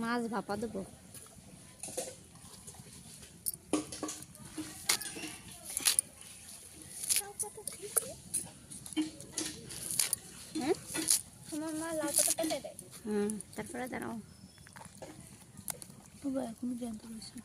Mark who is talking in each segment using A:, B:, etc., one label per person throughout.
A: মাছ ভাপা দেবো। হুম? তারপরে দাঁড়াও।
B: বাবা এখনও জানতে পারছি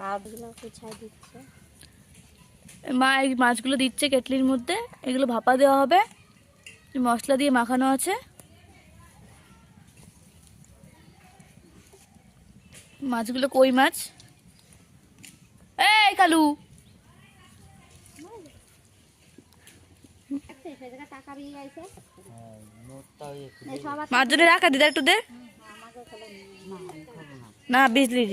A: কাঠগুলো গুছাই দিচ্ছে।
B: মা এই মাছগুলো দিচ্ছে কেটলির মধ্যে। এগুলো ভাপা দেওয়া হবে। মশলা দিয়ে মাখানো আছে। মাছগুলো কই মাছ? এই কালু!
A: গেছে
B: মাছ জন্য রাখা দিদা একটু দে। না বিজলি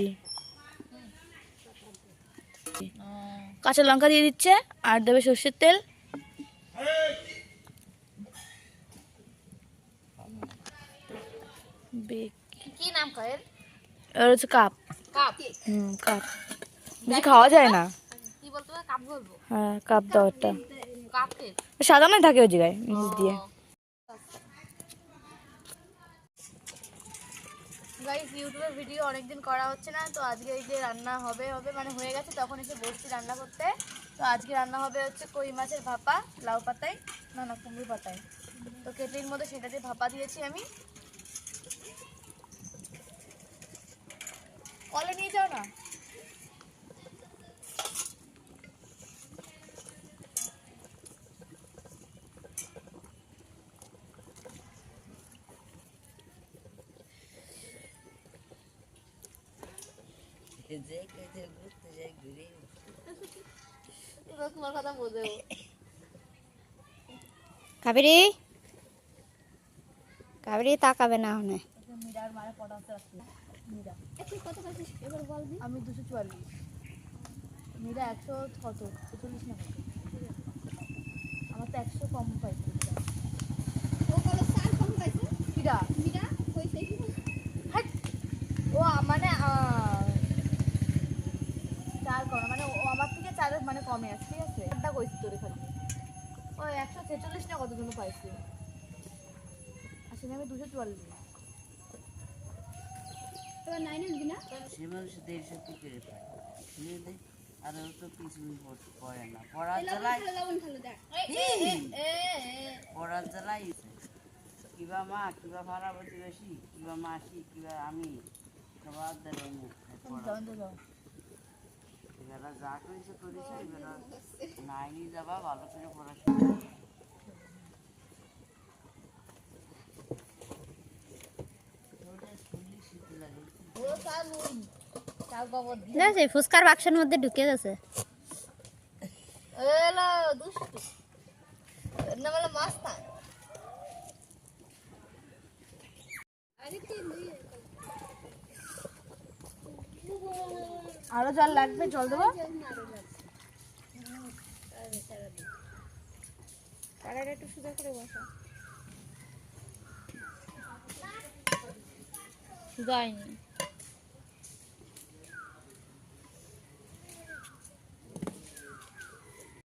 B: কাঁচা লঙ্কা দিয়ে দিচ্ছে আর দেবে সর্ষের তেল।
A: কি নাম
B: হচ্ছে কাপ।
A: কাপ?
B: হুম কাপ। বেশি খাওয়া যায় না।
A: কি বলতে কাপ বলব?
B: হ্যাঁ কাপ দাওয়ারটা।
A: কাপ কে
B: সাজানোই থাকে ওই জায়গায় নিচ দিয়ে। গাইস ইউটিউবে ভিডিও অনেকদিন করা হচ্ছে না, তো আজকে এই যে রান্না হবে হবে মানে হয়ে গেছে, তখন এসে বসছি রান্না করতে। তো আজকে রান্না হবে হচ্ছে কই মাছের ভাপা, লাউ পাতায়, না না কুমড়ো পাতায়। তো কেটলির মধ্যে সেটা দিয়ে ভাপা দিয়েছি আমি। কলে নিয়ে যাও না। এবার তোমার কথা বোঝো
A: কাবেরি? কাবেরি তাকাবে না হনে
B: মিরার মারে পটাতে আসছে মিরা
A: কত পাইছিস এবার বল
B: আমি দুশো চুয়াল্লিশ। মিরা একশো কত না আমার তো একশো কম পাইছি
A: ও কত সার কম পাইছে
B: মিরা
A: মিরা কইছে কি
B: হাট! ও আ- মানে আহ, চার কম মানে ও চার মানে কমে আছে ঠিক আছে? একটা কইছি তোর খালি ও একশো ছেচল্লিশ না পাইছি? আসলে আমি দুশো চুয়াল্লিশ
A: এবার নাইন আনবি না
C: সে মানুষ দেড়শো কি করে পায় আর ও তো কিছুই পড়ে না। পড়ার জ্বালাই
A: লবণ খালো দেখ।
C: পড়ার জ্বালাই কিবা মা কিবা ভাড়া প্রতিবেশী কিবা মাসি কিবা আমি? সবার দ্বারা এবার যা করেছে করেছে এবার নাইনি যাবা ভালো করে পড়াশোনা।
A: দেখছি ফুচকার বাক্সের মধ্যে ঢুকে গেছে।
B: এলো দুষ্টু। না বলে মাস্তা আরও জল লাগবে? জল দেবো?
A: কড়াইটা একটু সুন্দর করে বসা।
B: যায়নি